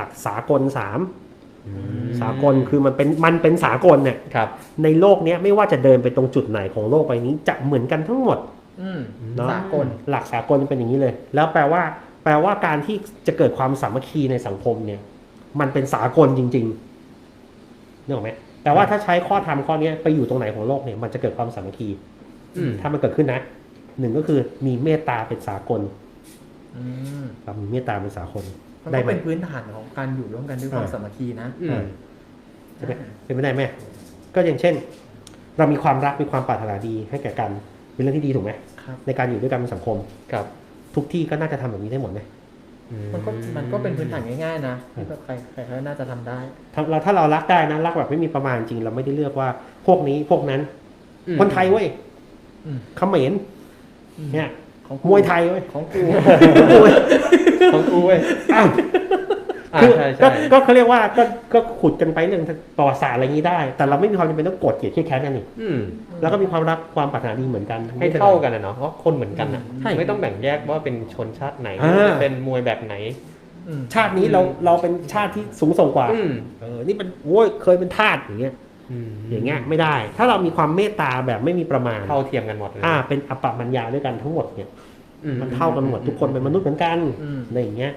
หลักสากลสามสากลคือมันเป็นมันเป็นสากลเนี่ยครับในโลกเนี้ยไม่ว่าจะเดินไปตรงจุดไหนของโลกใบนี้จะเหมือนกันทั้งหมดอืมเนาะสากลหลักสากลเป็นอย่างนี้เลย แล้วแปลว่า แปลว่าการที่จะเกิดความสามัคคีในสังคมเนี่ย มันเป็นสากลจริงๆนึกออกไหมแต่ว่าถ้าใช้ข้อธรรมข้อเนี้ยไปอยู่ตรงไหนของโลกเนี่ยมันจะเกิดความสามัคคีอืมถ้ามันเกิดขึ้นนะหนึ่งก็คือมีเมตตาเป็นสากลอืมครับมีเมตตาเป็นสากล มันได้ก็ไหมเป็นพื้นฐานของการอยู่ร่วมกันด้วยความอ่าสามัคคีนะอืมใช่ไหมเป็นไม่ได้ไหมก็อย่างเช่น เรามีความรักมีความปรารถนาดีให้แก่กันเป็นเรื่องที่ดีถูกไหมครับในการอยู่ด้วยกันเป็นสังคมครับ ทุกที่ก็น่าจะทำแบบนี้ได้หมดไหมมันก็มันก็เป็นพื้นฐานง่ายๆนะที่แบบใครใครก็น่าจะทำได้ถ้าเราถ้าเรารักได้นะรักแบบไม่มีประมาณจริง เราไม่ได้เลือกว่าพวกนี้พวกนั้นอืมคนไทยเว้ยอืมเขมรเนี่ย ของมวยไทยเว้ยของกูของกูเว้ยอ้าวอ่าคือใช่ก็ใช่ก็เขาเรียกว่าก็ก็ขุดกันไปเรื่องประวัติศาสตร์อะไรอย่างนี้ได้ แต่เราไม่มีความจำเป็นต้องโกรธเกลียดแค่แค้นกันนี่อืมแล้วก็มีความรักความปรารถนาดีเหมือนกัน ให้เท่ากันนะเนาะเพราะคนเหมือนกันนะใช่ไม่ต้องแบ่งแยกว่าเป็นชนชาติไหนอ่าเป็นมวยแบบไหนอืมชาตินี้เราเราเป็นชาติที่สูงส่งกว่าอืมเออนี่เป็นโว้ยเคยเป็นทาสอย่างเงี้ย อย่างเงี้ยไม่ได้ ถ้าเรามีความเมตตาแบบไม่มีประมาณเท่าเทียมกันหมดเลยอ่าเป็นอปปมัญญาด้วยกันทั้งหมดเนี่ยอืมันเท่ากันหมดทุกคนเป็นมนุษย์เหมือนกันอืมอะไรอย่างเงี้ย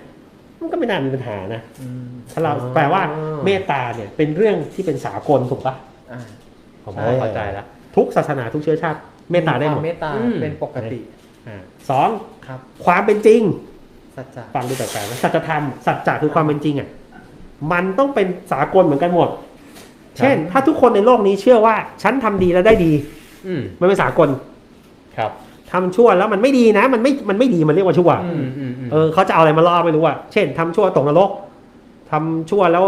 มันก็ไม่น่ามีปัญหานะอืมถ้าเราแปลว่าเมตตาเนี่ยเป็นเรื่องที่เป็นสากลถูกปะอ่าผมใช่เข้าใจแล้วทุกศาสนาทุกเชื้อชาติ เมตตาได้หมควดเมตตาอืมเป็นปกติอ่าสองครับความเป็นจริงสัจจะฟังดูแปลกๆนะสัจธรรมสัจจะคือความเป็นจริงอะมันต้องเป็นสากลเหมือนกันหมด เช่น ถ้าทุกคนในโลกนี้เชื่อว่า ฉันทำดีแล้วได้ดี อืมมันเป็นสากลครับทำชั่วแล้วมันไม่ดีนะ มันไม่มันไม่ดีมันเรียกว่าชั่วอืมอืมอืมเออเขาจะเอาอะไรมาล่อไม่รู้อะเช่นทำชั่วตกนรกทำชั่วแล้ว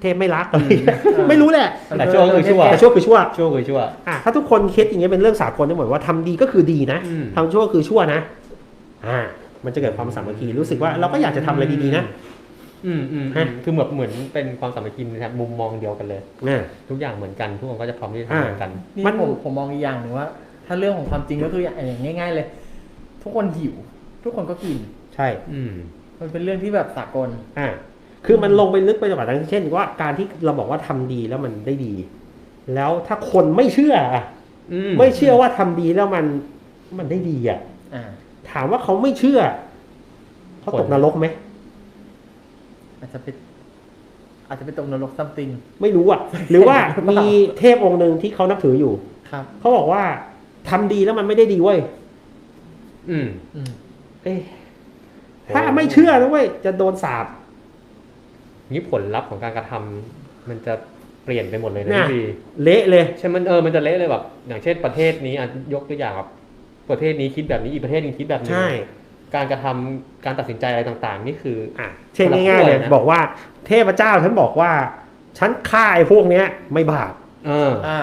เทพไม่รักอะไรอย่างเงี้ยไม่รู้แหละแต่ชั่วก็คือชั่วแต่ชั่วคือชั่วชั่วคือชั่วอะถ้าทุกคนคิดอย่างเงี้ยเป็นเรื่องสากลได้หมดว่าทำดีก็คือดีนะอืมทำชั่วคือชั่วนะ อ่า มันจะเกิดความสามัคคีรู้สึกว่าเราก็อยากจะทำอะไรดีๆนะ อืมอืมฮะคือเหมือนเหมือนเป็นความสามัคคีนะครับมุมมองเดียวกันเลยอ่าทุกอย่างเหมือนกันทุกคนก็จะพร้อมที่จะอ่าทำเหมือนกันนี่มันผมผมมองอีกอย่างหนึ่งว่า ถ้าเรื่องของความจริงก็คืออย่างง่าย ๆ เลย ทุกคนหิว ทุกคนก็กิน ใช่ อืม มันเป็นเรื่องที่แบบสากลอ่าคือมันลงไปลึกไปกว่านั้นเช่นว่าการที่เราบอกว่าทำดีแล้วมันได้ดี แล้วถ้าคนไม่เชื่ออะอืมไม่เชื่อว่าทำดีแล้วมันมันได้ดีอะอ่าถามว่าเขาไม่เชื่อเขาตกนรกไหม อาจจะเป็นอาจจะเป็นตกนรกซัมติง ไม่รู้อะ หรือว่ามีเทพองค์หนึ่งที่เขานับถืออยู่ครับ เขาบอกว่าทำดีแล้วมันไม่ได้ดีเว้ยอืมอืมเอ๊ะถ้าไม่เชื่อนะเว้ยจะโดนสาบนี่ผลลัพธ์ของการกระทำมันจะเปลี่ยนไปหมดเลยนะน่ะพี่เละเลยใช่มันเออมันจะเละเลยแบบอย่างเช่นประเทศนี้อะยกตัวอย่างแบบประเทศนี้คิดแบบนี้อีกประเทศหนึงคิดแบบนี้ใช่ การกระทำการตัดสินใจอะไรต่างๆ นี่คืออะเช่นง่ายๆเลยคนละขั้วเลยนะบอกว่าเทพเจ้าฉันบอกว่า ฉันฆ่าไอ้พวกเนี้ย ไม่บาปเอออ่า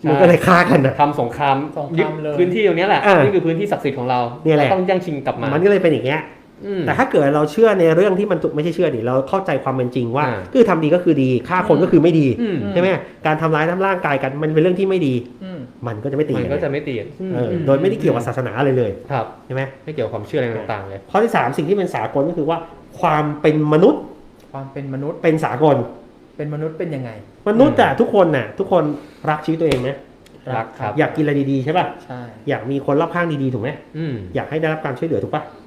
ใช่มันก็เลยฆ่ากันนะทำสงครามสงครามยึดเลยพื้นที่ตรงเนี้ยแหละเออนี่คือพื้นที่ศักดิ์สิทธิ์ของเราเนี่ยแหละราต้องแย่งชิงกลับมา มันก็เลยเป็นอย่างเงี้ยอืม แต่ถ้าเกิดเราเชื่อในเรื่องที่มันถูกไม่ใช่เชื่อดิเราเข้าใจความเป็นจริงว่าอ่าคือทำดีก็คือดีฆ่าคนก็คือไม่ดีอืมใช่ไหมการทำร้ายทำร่างกายกันมันเป็นเรื่องที่ไม่ดีอืมมันก็จะไม่ตีมันกันก็จะไม่ตีกันเออโดยไม่ได้เกี่ยวกับศาสนาอะไรเลยครับใช่ไหมไม่เกี่ยวกับความเชื่ออะไรต่างๆเลยข้อที่สามสิ่งที่เป็นสากลก็คือว่า ความเป็นมนุษย์ ความเป็นมนุษย์เป็นสากล เป็นมนุษย์เป็นยังไง มนุษย์อะทุกคนน่ะ ทุกคนรักชีวิตตัวเองไหมรักครับอยากกินอะไรดีๆใช่ป่ะใช่อยากมีคนรอบข้างดีๆถูกไหมอืมอยากให้ได้รับการช่วยเหลือถูกป่ะอืม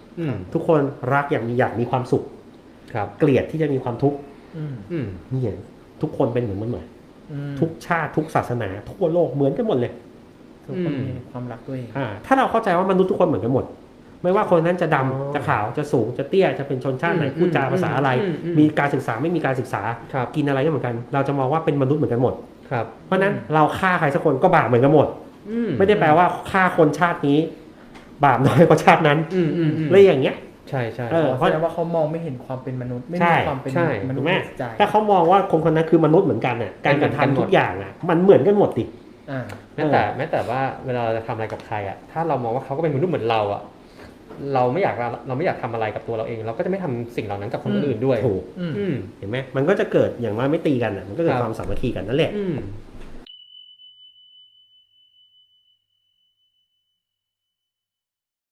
ทุกคนรักอยากมีอยากมีความสุข ครับ เกลียดที่จะมีความทุกข์อืมอืมนี่ไงทุกคนเป็นเหมือนมันเหมือนอืมทุกชาติทุกศาสนา ทั่วโลกเหมือนกันหมดเลยทุกคนมีความรักตัวเองอ่า ถ้าเราเข้าใจว่ามนุษย์ทุกคนเหมือนกันหมด ไม่ว่าคนนั้นจะดำอ๋อจะขาวจะสูงจะเตี้ยจะเป็นชนชาติไหนอืมพูดจาภาษาอะไรอืมอืมมีการศึกษาไม่มีการศึกษาครับกินอะไรก็เหมือนกัน เราจะมองว่าเป็นมนุษย์เหมือนกันหมด ครับ เพราะฉะนั้นเราฆ่าใครสักคนก็บาปเหมือนกันหมดอืมไม่ได้แปลว่าฆ่าคนชาตินี้ บาปน้อยกว่าชาตินั้นอืมอืมอืมเลยอย่างเงี้ย ใช่ใช่เออ เพราะแสดงว่าเขามองไม่เห็นความเป็นมนุษย์ ไม่ใช่มีความเป็นใช่มนุถูษกไหมย์จิตใจถ้าเขามองว่าคนคนนั้นคือมนุษย์เหมือนกันน่ะการกระทำทุกอย่างอะ มันเหมือนกันหมดดิ อ่าแม้แต่แม้แต่ว่าเวลาเราจะทำอะไรกับใครอะถ้าเรามองว่าเขาก็เป็นมนุษย์เหมือนเราอะเราไม่อยากเราเราไม่อยากทำอะไรกับตัวเราเอง เราก็จะไม่ทำสิ่งเหล่านั้นกับคนอืมอื่นด้วยถูกอืม อืม เห็นไหมมันก็จะเกิดอย่างว่าไม่ตีกันอะมันก็เกิดครับ ความสามัคคีกันนั่นแหละ อืม